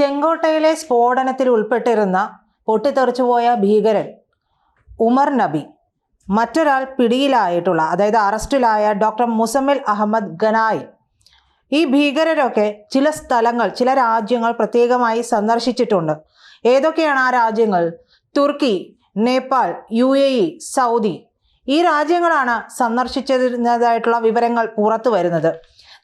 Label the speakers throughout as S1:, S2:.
S1: ചെങ്കോട്ടയിലെ സ്ഫോടനത്തിൽ ഉൾപ്പെട്ടിരുന്ന പൊട്ടിത്തെറിച്ചുപോയ ഭീകരൻ ഉമർ നബി മറ്റൊരാൾ പിടിയിലായിട്ടുള്ള അതായത് അറസ്റ്റിലായ ഡോക്ടർ മുസമ്മിൽ അഹമ്മദ് ഗനായി. ഈ ഭീകരരൊക്കെ ചില സ്ഥലങ്ങൾ ചില രാജ്യങ്ങൾ പ്രത്യേകമായി സന്ദർശിച്ചിട്ടുണ്ട്. ഏതൊക്കെയാണ് ആ രാജ്യങ്ങൾ? Turkey Nepal U A E Saudi. ഈ രാജ്യങ്ങളാണ് സന്ദർശിച്ചിരുന്നതായിട്ടുള്ള വിവരങ്ങൾ പുറത്തു വരുന്നത്.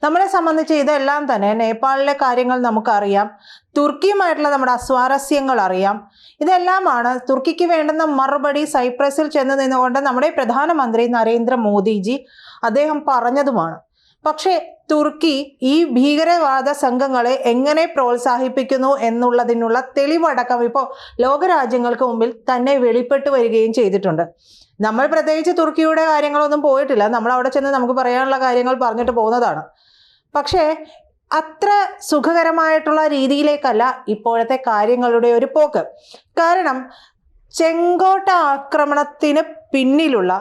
S1: നമ്മളെ സംബന്ധിച്ച് ഇതെല്ലാം തന്നെ നേപ്പാളിലെ കാര്യങ്ങൾ നമുക്കറിയാം. തുർക്കിയുമായിട്ടുള്ള നമ്മുടെ അസ്വാരസ്യങ്ങൾ അറിയാം. ഇതെല്ലാമാണ് തുർക്കിക്ക് വേണ്ടുന്ന മറുപടി സൈപ്രസിൽ ചെന്ന് നിന്നുകൊണ്ട് നമ്മുടെ പ്രധാനമന്ത്രി നരേന്ദ്ര മോദിജി അദ്ദേഹം പറഞ്ഞതുമാണ്. പക്ഷേ തുർക്കി ഈ ഭീകരവാദ സംഘങ്ങളെ എങ്ങനെ പ്രോത്സാഹിപ്പിക്കുന്നു എന്നുള്ളതിനുള്ള തെളിവടക്കം ഇപ്പോൾ ലോകരാജ്യങ്ങൾക്ക് മുമ്പിൽ തന്നെ വെളിപ്പെട്ടു വരികയും ചെയ്തിട്ടുണ്ട്. നമ്മൾ പ്രത്യേകിച്ച് തുർക്കിയുടെ കാര്യങ്ങളൊന്നും പോയിട്ടില്ല. നമ്മൾ അവിടെ ചെന്ന് നമുക്ക് പറയാനുള്ള കാര്യങ്ങൾ പറഞ്ഞിട്ട് പോകുന്നതാണ്. പക്ഷേ അത്ര സുഖകരമായിട്ടുള്ള രീതിയിലേക്കല്ല ഇപ്പോഴത്തെ കാര്യങ്ങളുടെ ഒരു പോക്ക്. കാരണം ചെങ്കോട്ട ആക്രമണത്തിന് പിന്നിലുള്ള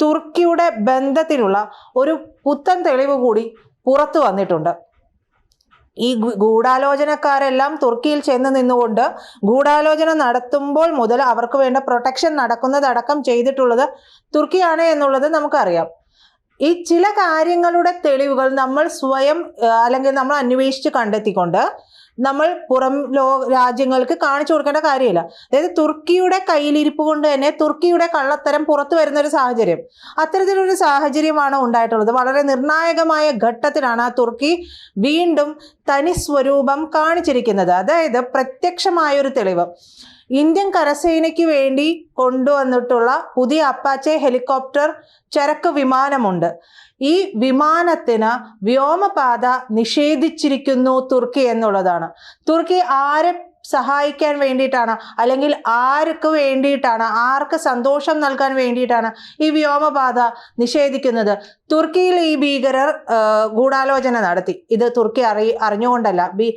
S1: തുർക്കിയുടെ ബന്ധത്തിനുള്ള ഒരു പുത്തൻ തെളിവ് കൂടി പുറത്തു വന്നിട്ടുണ്ട്. ഈ ഗൂഢാലോചനക്കാരെല്ലാം തുർക്കിയിൽ ചെന്ന് നിന്നുകൊണ്ട് ഗൂഢാലോചന നടത്തുമ്പോൾ മുതൽ അവർക്ക് വേണ്ട പ്രൊട്ടക്ഷൻ നടക്കുന്നതടക്കം ചെയ്തിട്ടുള്ളത് തുർക്കിയാണ് എന്നുള്ളത് നമുക്കറിയാം. ഈ ചില കാര്യങ്ങളുടെ തെളിവുകൾ നമ്മൾ സ്വയം അല്ലെങ്കിൽ നമ്മൾ അന്വേഷിച്ച് കണ്ടെത്തിക്കൊണ്ട് നമ്മൾ പുറം ലോ രാജ്യങ്ങൾക്ക് കാണിച്ചു കൊടുക്കേണ്ട കാര്യമില്ല. അതായത് തുർക്കിയുടെ കയ്യിലിരിപ്പ് കൊണ്ട് തന്നെ തുർക്കിയുടെ കള്ളത്തരം പുറത്തു വരുന്ന ഒരു സാഹചര്യം. അത്തരത്തിലൊരു സാഹചര്യമാണ് ഉണ്ടായിട്ടുള്ളത്. വളരെ നിർണായകമായ ഘട്ടത്തിലാണ് ആ തുർക്കി വീണ്ടും തനി സ്വരൂപം കാണിച്ചിരിക്കുന്നത്. അതായത് പ്രത്യക്ഷമായൊരു തെളിവ്. ഇന്ത്യൻ കരസേനയ്ക്ക് വേണ്ടി കൊണ്ടുവന്നിട്ടുള്ള പുതിയ അപ്പാച്ചെ ഹെലികോപ്റ്റർ ചരക്ക് വിമാനമുണ്ട്. ഈ വിമാനത്തിന് വ്യോമപാത നിഷേധിച്ചിരിക്കുന്നു തുർക്കി എന്നുള്ളതാണ്. തുർക്കി ആരെ സഹായിക്കാൻ വേണ്ടിയിട്ടാണ്. അല്ലെങ്കിൽ ആർക്ക് വേണ്ടിയിട്ടാണ് ആർക്ക് സന്തോഷം നൽകാൻ വേണ്ടിയിട്ടാണ് ഈ വ്യോമപാത നിഷേധിക്കുന്നത്. തുർക്കിയിൽ ഈ ഭീകരർ ഗൂഢാലോചന നടത്തി. ഇത് തുർക്കി അറി അറിഞ്ഞുകൊണ്ടല്ല. ബി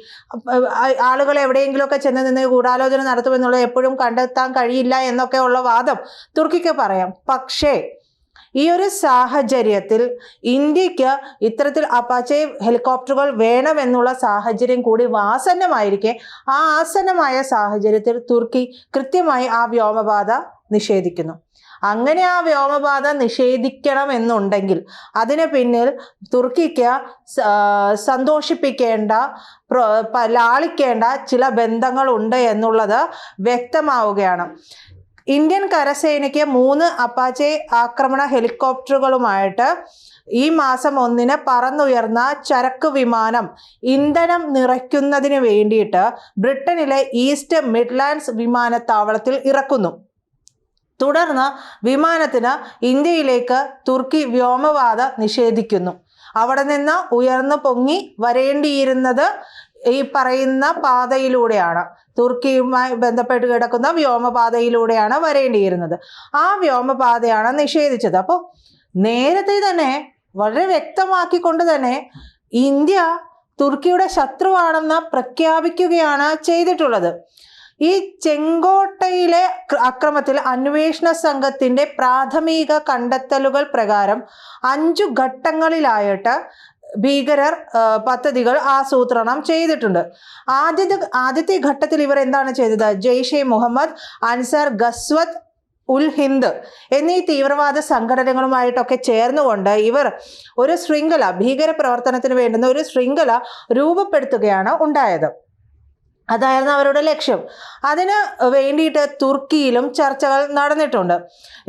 S1: ആളുകൾ എവിടെയെങ്കിലുമൊക്കെ ചെന്ന് നിന്ന് ഗൂഢാലോചന നടത്തുമെന്നുള്ളത് എപ്പോഴും കണ്ടെത്താൻ കഴിയില്ല എന്നൊക്കെയുള്ള വാദം തുർക്കിക്ക് പറയാം. പക്ഷേ ഈ ഒരു സാഹചര്യത്തിൽ ഇന്ത്യയ്ക്ക് ഇത്തരത്തിൽ അപ്പാച്ചെ ഹെലികോപ്റ്ററുകൾ വേണമെന്നുള്ള സാഹചര്യം കൂടി ആസന്നമായിരിക്കെ ആ ആസന്നമായ സാഹചര്യത്തിൽ തുർക്കി കൃത്യമായി ആ വ്യോമപാത നിഷേധിക്കുന്നു. അങ്ങനെ ആ വ്യോമപാത നിഷേധിക്കണം എന്നുണ്ടെങ്കിൽ അതിന് പിന്നിൽ തുർക്കിക്ക് സന്തോഷിപ്പിക്കേണ്ട ലാളിക്കേണ്ട ചില ബന്ധങ്ങളുണ്ട് എന്നുള്ളത് വ്യക്തമാവുകയാണ്. ഇന്ത്യൻ കരസേനയ്ക്ക് മൂന്ന് അപ്പാച്ചെ ആക്രമണ ഹെലികോപ്റ്ററുകളുമായിട്ട് ഈ മാസം ഒന്നിന് പറന്നുയർന്ന ചരക്ക് വിമാനം ഇന്ധനം നിറയ്ക്കുന്നതിന് വേണ്ടിയിട്ട് ബ്രിട്ടനിലെ ഈസ്റ്റ് മിഡ്ലാൻഡ്സ് വിമാനത്താവളത്തിൽ ഇറക്കുന്നു. തുടർന്ന് വിമാനത്തിന് ഇന്ത്യയിലേക്ക് തുർക്കി വ്യോമപാത നിഷേധിക്കുന്നു. അവിടെ നിന്ന് ഉയർന്നു പൊങ്ങി വരേണ്ടിയിരുന്നത് ഈ പറയുന്ന പാതയിലൂടെയാണ്. തുർക്കിയുമായി ബന്ധപ്പെട്ട് കിടക്കുന്ന വ്യോമപാതയിലൂടെയാണ് വരേണ്ടിയിരുന്നത്. ആ വ്യോമപാതയാണ് നിഷേധിച്ചത്. അപ്പോൾ നേരത്തെ തന്നെ വളരെ വ്യക്തമാക്കിക്കൊണ്ട് തന്നെ ഇന്ത്യ തുർക്കിയുടെ ശത്രുവാണെന്ന് പ്രഖ്യാപിക്കുകയാണ് ചെയ്തിട്ടുള്ളത്. ഈ ചെങ്കോട്ടയിലെ ക്ര- അക്രമത്തിൽ അന്വേഷണ സംഘത്തിന്റെ പ്രാഥമിക കണ്ടെത്തലുകൾ പ്രകാരം അഞ്ചു ഘട്ടങ്ങളിലായിട്ട് ഭീകരർ പദ്ധതികൾ ആസൂത്രണം ചെയ്തിട്ടുണ്ട്. ആദ്യത്തെ ആദ്യത്തെ ഘട്ടത്തിൽ ഇവർ എന്താണ് ചെയ്തത്? ജെയ്ഷെ മുഹമ്മദ് അൻസാർ ഗസ്വത് ഉൽ ഹിന്ദ് എന്നീ തീവ്രവാദ സംഘടനകളുമായിട്ടൊക്കെ ചേർന്നുകൊണ്ട് ഇവർ ഒരു ശൃംഖല ഭീകര പ്രവർത്തനത്തിന് വേണ്ടുന്ന ഒരു ശൃംഖല രൂപപ്പെടുത്തുകയാണ് ഉണ്ടായത്. അതായിരുന്നു അവരുടെ ലക്ഷ്യം. അതിന് വേണ്ടിയിട്ട് തുർക്കിയിലും ചർച്ചകൾ നടന്നിട്ടുണ്ട്.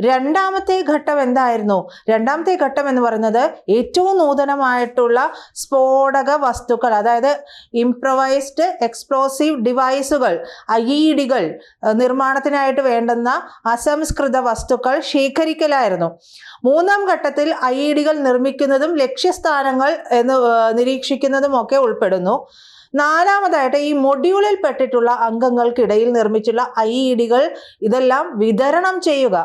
S1: രണ്ടാമത്തെ ഘട്ടം എന്തായിരുന്നു? രണ്ടാമത്തെ ഘട്ടം എന്ന് പറയുന്നത് ഏറ്റവും നൂതനമായിട്ടുള്ള സ്ഫോടക വസ്തുക്കൾ അതായത് ഇംപ്രവൈസ്ഡ് എക്സ്പ്ലോസീവ് ഡിവൈസുകൾ ഐ ഇ ഡികൾ നിർമ്മാണത്തിനായിട്ട് വേണ്ടുന്ന അസംസ്കൃത വസ്തുക്കൾ ശേഖരിക്കലായിരുന്നു. മൂന്നാം ഘട്ടത്തിൽ ഐ ഇ ഡികൾ നിർമ്മിക്കുന്നതും ലക്ഷ്യസ്ഥാനങ്ങൾ എന്ന് നിരീക്ഷിക്കുന്നതുമൊക്കെ ഉൾപ്പെടുന്നു. നാലാമതായിട്ട് ഈ മൊഡ്യൂളിൽ പെട്ടിട്ടുള്ള അംഗങ്ങൾക്കിടയിൽ നിർമ്മിച്ചുള്ള ഐ ഇതെല്ലാം വിതരണം ചെയ്യുക.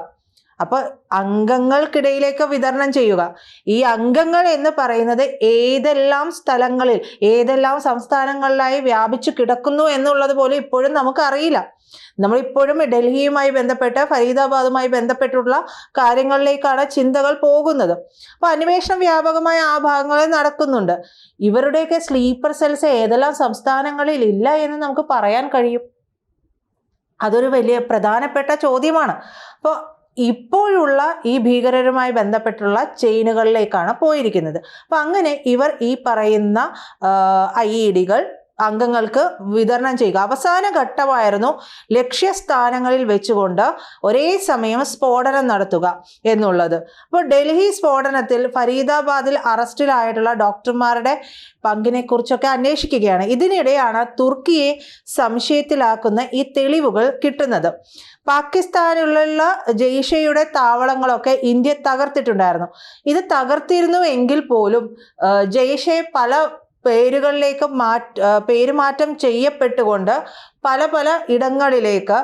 S1: അപ്പോൾ അംഗങ്ങൾക്കിടയിലേക്ക് വിതരണം ചെയ്യുക. ഈ അംഗങ്ങൾ എന്ന് പറയുന്നത് ഏതെല്ലാം സ്ഥലങ്ങളിൽ ഏതെല്ലാം സംസ്ഥാനങ്ങളിലായി വ്യാപിച്ചു കിടക്കുന്നു എന്നുള്ളത് പോലും ഇപ്പോഴും നമുക്കറിയില്ല. നമ്മളിപ്പോഴും ഡൽഹിയുമായി ബന്ധപ്പെട്ട് ഫരീദാബാദുമായി ബന്ധപ്പെട്ടുള്ള കാര്യങ്ങളിലേക്കാണ് ചിന്തകൾ പോകുന്നത്. അപ്പൊ അന്വേഷണം വ്യാപകമായ ആ ഭാഗങ്ങളിൽ നടക്കുന്നുണ്ട്. ഇവരുടെയൊക്കെ സ്ലീപ്പർ സെൽസ് ഏതെല്ലാം സംസ്ഥാനങ്ങളിൽ ഇല്ല എന്ന് നമുക്ക് പറയാൻ കഴിയും. അതൊരു വലിയ പ്രധാനപ്പെട്ട ചോദ്യമാണ്. അപ്പോൾ ഇപ്പോഴുള്ള ഈ ഭീകരരുമായി ബന്ധപ്പെട്ടുള്ള ചെയിനുകളിലേക്കാണ് പോയിരിക്കുന്നത്. അപ്പം അങ്ങനെ ഇവർ ഈ പറയുന്ന ഐ ഇ ഡികൾ അംഗങ്ങൾക്ക് വിതരണം ചെയ്യുക. അവസാന ഘട്ടമായിരുന്നു ലക്ഷ്യസ്ഥാനങ്ങളിൽ വെച്ചുകൊണ്ട് ഒരേ സമയം സ്ഫോടനം നടത്തുക എന്നുള്ളത്. അപ്പോൾ ഡൽഹി സ്ഫോടനത്തിൽ ഫരീദാബാദിൽ അറസ്റ്റിലായിട്ടുള്ള ഡോക്ടർമാരുടെ പങ്കിനെക്കുറിച്ചൊക്കെ അന്വേഷിക്കുകയാണ്. ഇതിനിടെയാണ് തുർക്കിയെ സംശയത്തിലാക്കുന്ന ഈ തെളിവുകൾ കിട്ടുന്നത്. പാകിസ്ഥാനിലുള്ള ജെയ്ഷയുടെ താവളങ്ങളൊക്കെ ഇന്ത്യ തകർത്തിട്ടുണ്ടായിരുന്നു. ഇത് തകർത്തിരുന്നു എങ്കിൽ പോലും ജെയ്ഷെ പല പേരുകളിലേക്ക് മാറ്റ പേരുമാറ്റം ചെയ്യപ്പെട്ടുകൊണ്ട് പല പല ഇടങ്ങളിലേക്ക്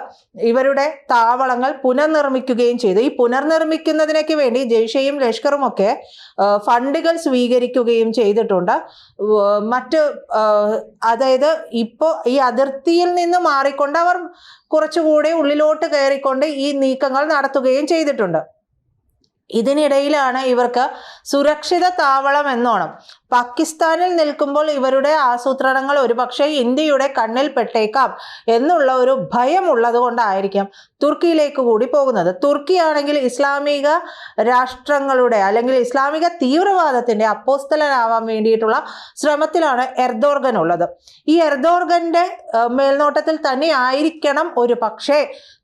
S1: ഇവരുടെ താവളങ്ങൾ പുനർനിർമ്മിക്കുകയും ചെയ്തു. ഈ പുനർനിർമ്മിക്കുന്നതിനൊക്കെ വേണ്ടി ജെയ്ഷയും ലഷ്കറും ഒക്കെ ഫണ്ടുകൾ സ്വീകരിക്കുകയും ചെയ്തിട്ടുണ്ട്. മറ്റ് അതായത് ഇപ്പോൾ ഈ അതിർത്തിയിൽ നിന്ന് മാറിക്കൊണ്ട് അവർ കുറച്ചുകൂടി ഉള്ളിലോട്ട് കയറിക്കൊണ്ട് ഈ നീക്കങ്ങൾ നടത്തുകയും ചെയ്തിട്ടുണ്ട്. ഇതിനിടയിലാണ് ഇവർക്ക് സുരക്ഷിത താവളം എന്നോണം. പാകിസ്ഥാനിൽ നിൽക്കുമ്പോൾ ഇവരുടെ ആസൂത്രണങ്ങൾ ഒരുപക്ഷെ ഇന്ത്യയുടെ കണ്ണിൽ പെട്ടേക്കാം എന്നുള്ള ഒരു ഭയമുള്ളത് കൊണ്ടായിരിക്കാം തുർക്കിയിലേക്ക് കൂടി പോകുന്നത്. തുർക്കിയാണെങ്കിൽ ഇസ്ലാമിക രാഷ്ട്രങ്ങളുടെ അല്ലെങ്കിൽ ഇസ്ലാമിക തീവ്രവാദത്തിന്റെ അപ്പോസ്തലനാവാൻ വേണ്ടിയിട്ടുള്ള ശ്രമത്തിലാണ് എർദോർഗൻ ഉള്ളത്. ഈ എർദോർഗന്റെ മേൽനോട്ടത്തിൽ തന്നെ ആയിരിക്കണം ഒരു പക്ഷേ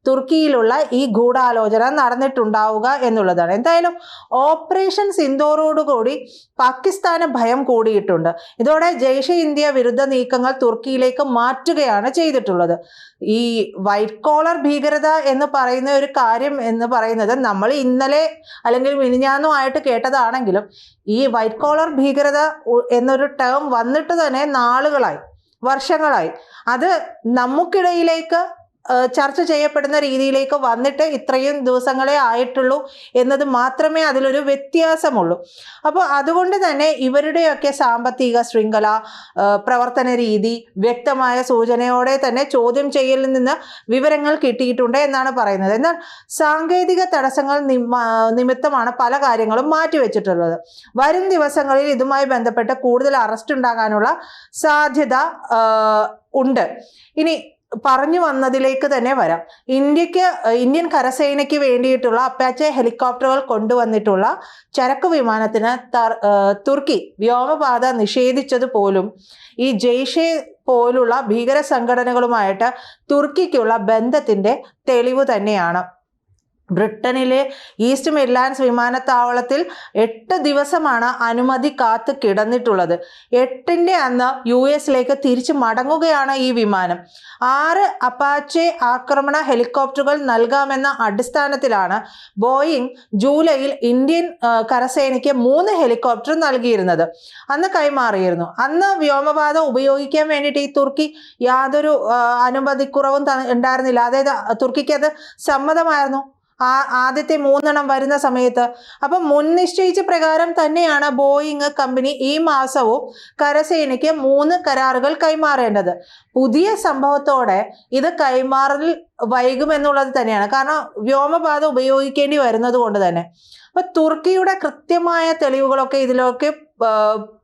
S1: തുർക്കിയിലുള്ള ഈ ഗൂഢാലോചന നടന്നിട്ടുണ്ടാവുക എന്നുള്ളതാണ്. എന്തായാലും ഓപ്പറേഷൻ സിന്ദോറോടുകൂടി പാകിസ്ഥാന് ഭയം കൂടിയിട്ടുണ്ട്. ഇതോടെ ജയ്ഷെ ഇന്ത്യ വിരുദ്ധ നീക്കങ്ങൾ തുർക്കിയിലേക്ക് മാറ്റുകയാണ് ചെയ്തിട്ടുള്ളത്. ഈ വൈറ്റ് കോളർ ഭീകരത എന്ന് പറയുന്ന ഒരു കാര്യം എന്ന് പറയുന്നത് നമ്മൾ ഇന്നലെ അല്ലെങ്കിൽ മിനിഞ്ഞാന്നുമായിട്ട് കേട്ടതാണെങ്കിലും ഈ വൈറ്റ് കോളർ ഭീകരത എന്നൊരു ടേം വന്നിട്ട് തന്നെ നാളുകളായി വർഷങ്ങളായി. അത് നമുക്കിടയിലേക്ക് ചർച്ച ചെയ്യപ്പെടുന്ന രീതിയിലേക്ക് വന്നിട്ട് ഇത്രയും ദിവസങ്ങളെ ആയിട്ടുള്ളൂ എന്നത് മാത്രമേ അതിലൊരു വ്യത്യാസമുള്ളൂ. അപ്പോൾ അതുകൊണ്ട് തന്നെ ഇവരുടെയൊക്കെ സാമ്പത്തിക ശൃംഖല പ്രവർത്തന രീതി വ്യക്തമായ സൂചനയോടെ തന്നെ ചോദ്യം ചെയ്യലിൽ നിന്ന് വിവരങ്ങൾ കിട്ടിയിട്ടുണ്ട് എന്നാണ് പറയുന്നത്. എന്നാൽ സാങ്കേതിക തടസ്സങ്ങൾ നിമിത്തമാണ് പല കാര്യങ്ങളും മാറ്റിവെച്ചിട്ടുള്ളത്. വരും ദിവസങ്ങളിൽ ഇതുമായി ബന്ധപ്പെട്ട് കൂടുതൽ അറസ്റ്റ് ഉണ്ടാകാനുള്ള സാധ്യത ഉണ്ട്. ഇനി പറഞ്ഞു വന്നതിലേക്ക് തന്നെ വരാം. ഇന്ത്യയ്ക്ക് ഇന്ത്യൻ കരസേനയ്ക്ക് വേണ്ടിയിട്ടുള്ള അപ്പാച്ചെ ഹെലികോപ്റ്ററുകൾ കൊണ്ടുവന്നിട്ടുള്ള ചരക്ക് വിമാനത്തിന് തുർക്കി വ്യോമപാത നിഷേധിച്ചത് പോലും ഈ ജെയ്ഷെ പോലുള്ള ഭീകര സംഘടനകളുമായിട്ട് തുർക്കിക്കുള്ള ബന്ധത്തിന്റെ തെളിവ് തന്നെയാണ്. ബ്രിട്ടനിലെ ഈസ്റ്റ് മിഡ്ലാൻഡ്സ് വിമാനത്താവളത്തിൽ എട്ട് ദിവസമാണ് അനുമതി കാത്ത് കിടന്നിട്ടുള്ളത്. എട്ടിന്റെ അന്ന് യു എസിലേക്ക് തിരിച്ചു മടങ്ങുകയാണ് ഈ വിമാനം. ആറ് അപ്പാച്ചെ ആക്രമണ ഹെലികോപ്റ്ററുകൾ നൽകാമെന്ന അടിസ്ഥാനത്തിലാണ് ബോയിങ് ജൂലൈയിൽ ഇന്ത്യൻ കരസേനയ്ക്ക് മൂന്ന് ഹെലികോപ്റ്റർ നൽകിയിരുന്നത്. അന്ന് കൈമാറിയിരുന്നു. അന്ന് വ്യോമപാത ഉപയോഗിക്കാൻ വേണ്ടിയിട്ട് ഈ തുർക്കി യാതൊരു അനുമതിക്കുറവും ഉണ്ടായിരുന്നില്ല. അതായത് തുർക്കിക്ക് അത് സമ്മതമായിരുന്നു. ആ ആദ്യത്തെ മൂന്നെണ്ണം വരുന്ന സമയത്ത്. അപ്പം മുൻനിശ്ചയിച്ച പ്രകാരം തന്നെയാണ് ബോയിങ് കമ്പനി ഈ മാസവും കരസേനയ്ക്ക് മൂന്ന് കരാറുകൾ കൈമാറേണ്ടത്. പുതിയ സംഭവത്തോടെ ഇത് കൈമാറൽ വൈകുമെന്നുള്ളത് തന്നെയാണ്. കാരണം വ്യോമപാത ഉപയോഗിക്കേണ്ടി വരുന്നത് കൊണ്ട് തന്നെ. അപ്പൊ തുർക്കിയുടെ കൃത്യമായ തെളിവുകളൊക്കെ ഇതിലൊക്കെ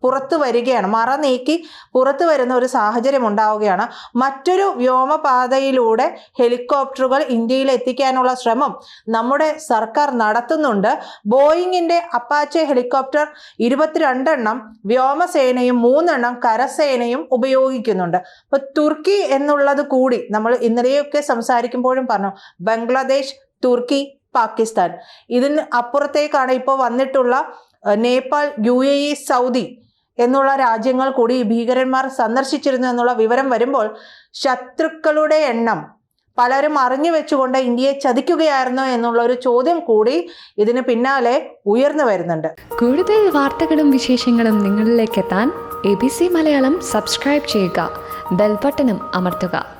S1: പുറത്തു വരികയാണ്. മറ നീക്കി പുറത്തു വരുന്ന ഒരു സാഹചര്യം ഉണ്ടാവുകയാണ്. മറ്റൊരു വ്യോമപാതയിലൂടെ ഹെലികോപ്റ്ററുകൾ ഇന്ത്യയിൽ എത്തിക്കാനുള്ള ശ്രമം നമ്മുടെ സർക്കാർ നടത്തുന്നുണ്ട്. ബോയിങ്ങിന്റെ അപ്പാച്ചെ ഹെലികോപ്റ്റർ ഇരുപത്തിരണ്ടെണ്ണം വ്യോമസേനയും മൂന്നെണ്ണം കരസേനയും ഉപയോഗിക്കുന്നുണ്ട്. അപ്പൊ തുർക്കി എന്നുള്ളത് കൂടി നമ്മൾ ഇന്നലെയൊക്കെ സംസാരിക്കുമ്പോഴും പറഞ്ഞു ബംഗ്ലാദേശ് തുർക്കി പാകിസ്ഥാൻ. ഇതിന് അപ്പുറത്തേക്കാണ് ഇപ്പോൾ വന്നിട്ടുള്ള Nepal U A E Saudi എന്നുള്ള രാജ്യങ്ങൾ കൂടി ഭീകരന്മാർ സന്ദർശിച്ചിരുന്നു എന്നുള്ള വിവരം വരുമ്പോൾ ശത്രുക്കളുടെ എണ്ണം പലരും അറിഞ്ഞു വെച്ചുകൊണ്ട് ഇന്ത്യയെ ചതിക്കുകയായിരുന്നു എന്നുള്ള ഒരു ചോദ്യം കൂടി ഇതിന് പിന്നാലെ ഉയർന്നു വരുന്നുണ്ട്.
S2: കൂടുതൽ വാർത്തകളും വിശേഷങ്ങളും നിങ്ങളിലേക്ക് എത്താൻ A B C Malayalam subscribe ചെയ്യുക ബെൽബട്ടനും അമർത്തുക.